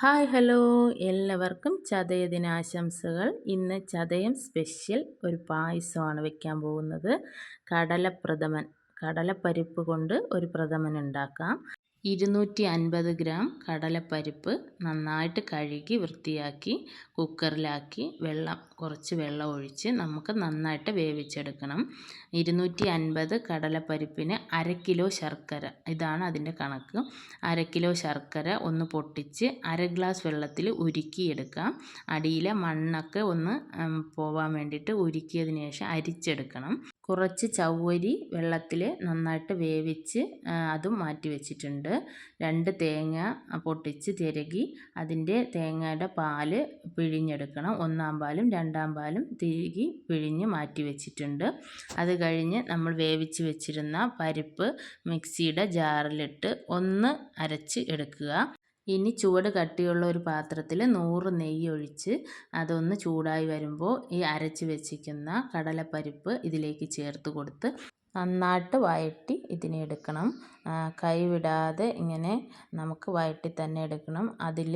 Hi hello. എല്ലാവർക്കും ചതയ ദിനാശംസകൾ. ഇന്ന് ചതയം special ഒരു പായസമാണ് വെക്കാൻ പോകുന്നത്. കടലപ്രഥമൻ കടലപ്പരിപ്പ് കൊണ്ട് ഒരു പ്രഥമൻ ഉണ്ടാക്കാം. ഇരുന്നൂറ്റി അൻപത് ഗ്രാം കടലപ്പരിപ്പ് നന്നായിട്ട് കഴുകി വൃത്തിയാക്കി കുക്കറിലാക്കി വെള്ളം കുറച്ച് വെള്ളം ഒഴിച്ച് നമുക്ക് നന്നായിട്ട് വേവിച്ചെടുക്കണം. ഇരുന്നൂറ്റി അൻപത് കടലപ്പരിപ്പിന് അര കിലോ ശർക്കര ഇതാണ് അതിന്റെ കണക്ക്. അര കിലോ ശർക്കര ഒന്ന് പൊട്ടിച്ച് അര ഗ്ലാസ് വെള്ളത്തിൽ ഉരുക്കിയെടുക്കാം. അടിയിലെ മണ്ണൊക്കെ ഒന്ന് പോവാൻ വേണ്ടിയിട്ട് ഉരുക്കിയതിന് ശേഷം അരിച്ചെടുക്കണം. കുറച്ച് ചവ്വരി വെള്ളത്തിൽ നന്നായിട്ട് വേവിച്ച് അതും മാറ്റി വെച്ചിട്ടുണ്ട്. രണ്ട് തേങ്ങ പൊട്ടിച്ച് തിരകി അതിന്റെ തേങ്ങയുടെ പാൽ പിഴിഞ്ഞെടുക്കണം. ഒന്നാം പാലും രണ്ടാം പാലും തിരുകി പിഴിഞ്ഞ് മാറ്റി വെച്ചിട്ടുണ്ട്. അത് കഴിഞ്ഞ് നമ്മൾ വേവിച്ച് വെച്ചിരുന്ന പരിപ്പ് മിക്സിയുടെ ജാറിലിട്ട് ഒന്ന് അരച്ച് എടുക്കുക. ഇനി ചുവട് കട്ടിയുള്ള ഒരു പാത്രത്തിൽ നൂറ് നെയ്യ് ഒഴിച്ച് അതൊന്ന് ചൂടായി വരുമ്പോൾ ഈ അരച്ച് വെച്ചിരിക്കുന്ന കടലപ്പരിപ്പ് ഇതിലേക്ക് ചേർത്ത് കൊടുത്ത് നന്നായിട്ട് വഴറ്റി ഇതിനെ എടുക്കണം കൈവിടാതെ ഇങ്ങനെ നമുക്ക് വയറ്റി തന്നെ എടുക്കണം. അതിൽ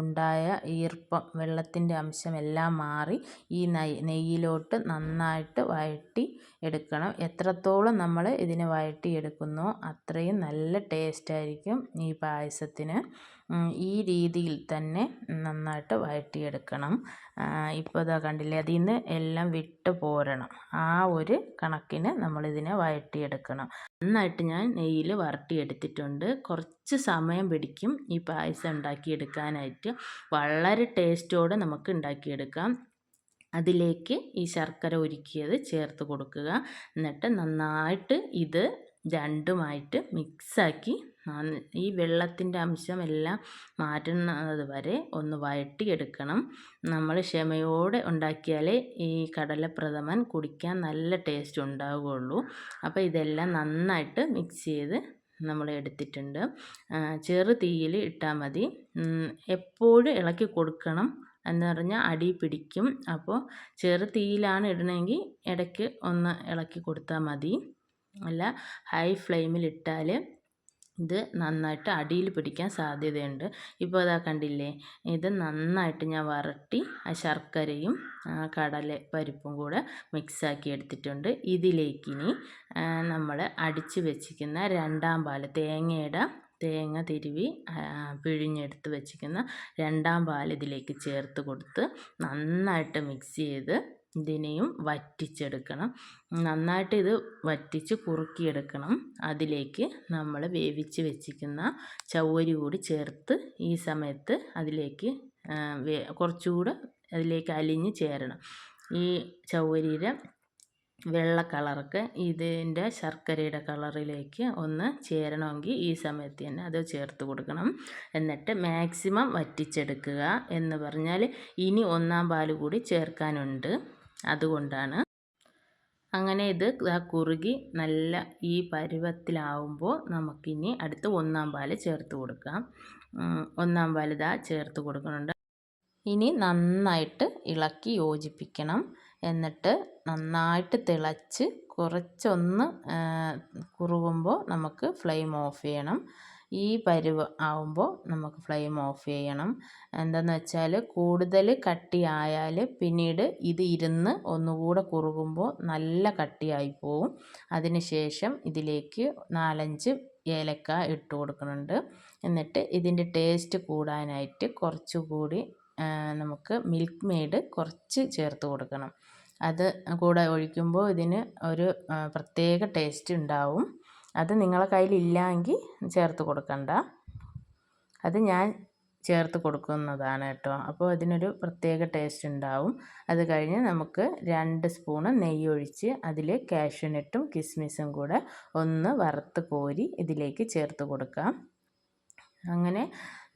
ഉണ്ടായ ഈർപ്പം വെള്ളത്തിന്റെ അംശമെല്ലാം മാറി ഈ നെയ്യിലോട്ട് നന്നായിട്ട് വഴറ്റി എടുക്കണം. എത്രത്തോളം നമ്മൾ ഇതിനെ വഴറ്റി എടുക്കുന്നു അത്രയും നല്ല ടേസ്റ്റ് ആയിരിക്കും ഈ പായസത്തിന്. ഈ രീതിയിൽ തന്നെ നന്നായിട്ട് വഴറ്റിയെടുക്കണം ഇപ്പോൾ ഇതാ കണ്ടില്ലേ അതിൽ നിന്ന് എല്ലാം വിട്ട് പോരണം. ആ ഒരു കണക്കിന് നമ്മളിതിനെ വഴറ്റിയെടുക്കണം നന്നായിട്ട് ഞാൻ നെയ്യിൽ വരട്ടിയെടുത്തിട്ടുണ്ട്. കുറച്ച് സമയം പിടിക്കും ഈ പായസം ഉണ്ടാക്കിയെടുക്കാനായിട്ട്. വളരെ ടേസ്റ്റോടെ നമുക്ക് ഉണ്ടാക്കിയെടുക്കാം. അതിലേക്ക് ഈ ശർക്കര ഉരുക്കിയത് ചേർത്ത് കൊടുക്കുക. എന്നിട്ട് നന്നായിട്ട് ഇത് രണ്ടുമായിട്ട് മിക്സാക്കി ഈ വെള്ളത്തിന്റെ അംശമെല്ലാം മാറ്റുന്നത് വരെ ഒന്ന് വഴട്ടിയെടുക്കണം നമ്മൾ ക്ഷമയോടെ ഉണ്ടാക്കിയാലേ ഈ കടലപ്രഥമൻ കുടിക്കാൻ നല്ല ടേസ്റ്റ് ഉണ്ടാവുകയുള്ളൂ. അപ്പോൾ ഇതെല്ലാം നന്നായിട്ട് മിക്സ് ചെയ്ത് നമ്മൾ എടുത്തിട്ടുണ്ട്. ചെറു തീയിൽ ഇട്ടാൽ മതി. എപ്പോഴും ഇളക്കി കൊടുക്കണം എന്ന് പറഞ്ഞാൽ അടി പിടിക്കും. അപ്പോൾ ചെറു തീയിലാണ് ഇടണമെങ്കിൽ ഇടയ്ക്ക് ഒന്ന് ഇളക്കി കൊടുത്താൽ മതി. അല്ല ഹൈ ഫ്ലെയിമിൽ ഇട്ടാൽ ഇത് നന്നായിട്ട് അടിയിൽ പിടിക്കാൻ സാധ്യതയുണ്ട്. ഇപ്പോൾ അതാ കണ്ടില്ലേ? ഇത് നന്നായിട്ട് ഞാൻ വരട്ടി ആ ശർക്കരയും ആ കടല പരിപ്പും കൂടെ മിക്സാക്കി എടുത്തിട്ടുണ്ട്. ഇതിലേക്കിനി നമ്മൾ അടിച്ച് വെച്ചിരിക്കുന്ന രണ്ടാം പാൽ തേങ്ങയുടെ തേങ്ങ തിരുവി പിഴിഞ്ഞെടുത്ത് വെച്ചിരിക്കുന്ന രണ്ടാം പാൽ ഇതിലേക്ക് ചേർത്ത് കൊടുത്ത് നന്നായിട്ട് മിക്സ് ചെയ്ത് ഇതിനെയും വറ്റിച്ചെടുക്കണം. നന്നായിട്ട് ഇത് വറ്റിച്ച് കുറുക്കിയെടുക്കണം. അതിലേക്ക് നമ്മൾ വേവിച്ച് വെച്ചിരിക്കുന്ന ചവ്വരി കൂടി ചേർത്ത് ഈ സമയത്ത് അതിലേക്ക് കുറച്ചുകൂടെ അതിലേക്ക് അലിഞ്ഞ് ചേരണം. ഈ ചവ്വരിയുടെ വെള്ള കളർക്ക് ഇതിന്റെ ശർക്കരയുടെ കളറിലേക്ക് ഒന്ന് ചേരണമെങ്കിൽ ഈ സമയത്ത് തന്നെ അത് ചേർത്ത് കൊടുക്കണം. എന്നിട്ട് മാക്സിമം വറ്റിച്ചെടുക്കുക എന്ന് പറഞ്ഞാൽ ഇനി ഒന്നാം പാൽ കൂടി ചേർക്കാനുണ്ട്. അതുകൊണ്ടാണ്. അങ്ങനെ ഇത് കുറുകി നല്ല ഈ പരുവത്തിലാവുമ്പോൾ നമുക്കിനി അടുത്ത് ഒന്നാം പാൽ ചേർത്ത് കൊടുക്കാം. ഒന്നാം പാൽ ഇതാ ചേർത്ത് കൊടുക്കുന്നുണ്ട്. ഇനി നന്നായിട്ട് ഇളക്കി യോജിപ്പിക്കണം. എന്നിട്ട് നന്നായിട്ട് തിളച്ച് കുറച്ചൊന്ന് കുറുകുമ്പോൾ നമുക്ക് ഫ്ലെയിം ഓഫ് ചെയ്യണം. ഈ പരുവ് ആവുമ്പോൾ നമുക്ക് ഫ്ലെയിം ഓഫ് ചെയ്യണം. എന്താണെന്ന് വെച്ചാൽ കൂടുതൽ കട്ടിയായാൽ പിന്നീട് ഇത് ഇരുന്ന് ഒന്നുകൂടെ കുറുകുമ്പോൾ നല്ല കട്ടിയായി പോവും. അതിനുശേഷം ഇതിലേക്ക് നാലഞ്ച് ഏലക്ക ഇട്ട് കൊടുക്കുന്നുണ്ട്. എന്നിട്ട് ഇതിന്റെ ടേസ്റ്റ് കൂടാനായിട്ട് കുറച്ചുകൂടി നമുക്ക് മിൽക്ക് മെയ്ഡ് കുറച്ച് ചേർത്ത് കൊടുക്കണം. അത് കൂടെ ഒഴിക്കുമ്പോൾ ഇതിന് ഒരു പ്രത്യേക ടേസ്റ്റ് ഉണ്ടാവും. അത് നിങ്ങളെ കയ്യിലില്ലെങ്കിൽ ചേർത്ത് കൊടുക്കണ്ട. അത് ഞാൻ ചേർത്ത് കൊടുക്കുന്നതാണ് കേട്ടോ. അപ്പോൾ അതിനൊരു പ്രത്യേക ടേസ്റ്റ് ഉണ്ടാവും. അത് കഴിഞ്ഞ് നമുക്ക് രണ്ട് സ്പൂണ് നെയ്യ് ഒഴിച്ച് അതിൽ കാഷ്യൂനട്ടും കിസ്മിസും കൂടെ ഒന്ന് വറുത്ത് കോരി ഇതിലേക്ക് ചേർത്ത് കൊടുക്കാം. അങ്ങനെ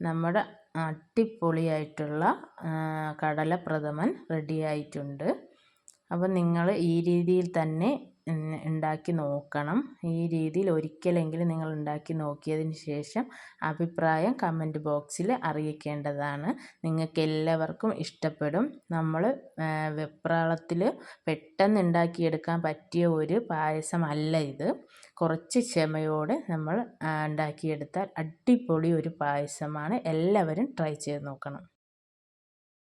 നമ്മുടെ അടിപൊളിയായിട്ടുള്ള കടലപ്രഥമൻ റെഡി അപ്പോൾ നിങ്ങൾ ഈ രീതിയിൽ തന്നെ ഉണ്ടാക്കി നോക്കണം. ഈ രീതിയിൽ ഒരിക്കലെങ്കിലും നിങ്ങൾ ഉണ്ടാക്കി നോക്കിയതിന് ശേഷം അഭിപ്രായം കമന്റ് ബോക്സിൽ അറിയിക്കേണ്ടതാണ്. നിങ്ങൾക്ക് എല്ലാവർക്കും ഇഷ്ടപ്പെടും നമ്മൾ വെപ്രാളത്തിൽ പെട്ടെന്ന് ഉണ്ടാക്കിയെടുക്കാൻ പറ്റിയ ഒരു പായസമല്ല ഇത്. കുറച്ച് ക്ഷമയോടെ നമ്മൾ ഉണ്ടാക്കിയെടുത്താൽ അടിപൊളി ഒരു പായസമാണ്. എല്ലാവരും ട്രൈ ചെയ്ത് നോക്കണം.